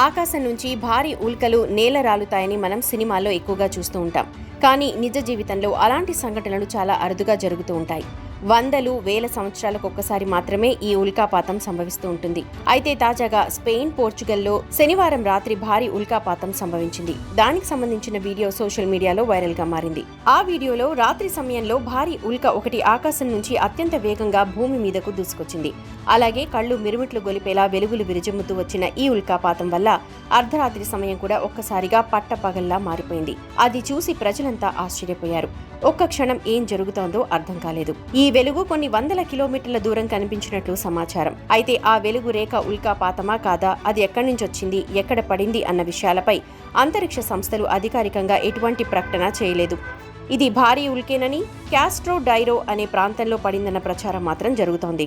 ఆకాశం నుంచి భారీ ఉల్కలు నేల రాలుతాయని మనం సినిమాల్లో ఎక్కువగా చూస్తూ ఉంటాం. కానీ నిజ జీవితంలో అలాంటి సంఘటనలు చాలా అరుదుగా జరుగుతూ ఉంటాయి. వందలు వేల సంవత్సరాలకు ఒక్కసారి మాత్రమే ఈ ఉల్కాపాతం సంభవిస్తూ ఉంటుంది. అయితే తాజాగా స్పెయిన్ పోర్చుగల్లో శనివారం రాత్రి భారీ ఉల్కాపాతం సంభవించింది. దానికి సంబంధించిన వీడియో సోషల్ మీడియాలో వైరల్గా మారింది. ఆ వీడియోలో రాత్రి సమయంలో భారీ ఉల్క ఒకటి ఆకాశం నుంచి అత్యంత వేగంగా భూమి మీదకు దూసుకొచ్చింది. అలాగే కళ్ళు మిరుమిట్లు గొలిపేలా వెలుగులు విరజిమ్ముతూ వచ్చిన ఈ ఉల్కాపాతం వల్ల అర్ధరాత్రి సమయం కూడా ఒక్కసారిగా పట్టపగల్లా మారిపోయింది. అది చూసి ప్రజలంతా ఆశ్చర్యపోయారు. ఒక్క క్షణం ఏం జరుగుతోందో అర్థం కాలేదు. ఈ వెలుగు కొన్ని వందల కిలోమీటర్ల దూరం కనిపించినట్లు సమాచారం. అయితే ఆ వెలుగు రేఖ ఉల్కాపాతమా కాదా? అది ఎక్కడి నుంచి వచ్చింది? ఎక్కడ పడింది? అన్న విషయాలపై అంతరిక్ష సంస్థలు అధికారికంగా ఎటువంటి ప్రకటన చేయలేదు. ఇది భారీ ఉల్కేనని క్యాస్ట్రో డైరో అనే ప్రాంతంలో పడిందన్న ప్రచారం మాత్రం జరుగుతోంది.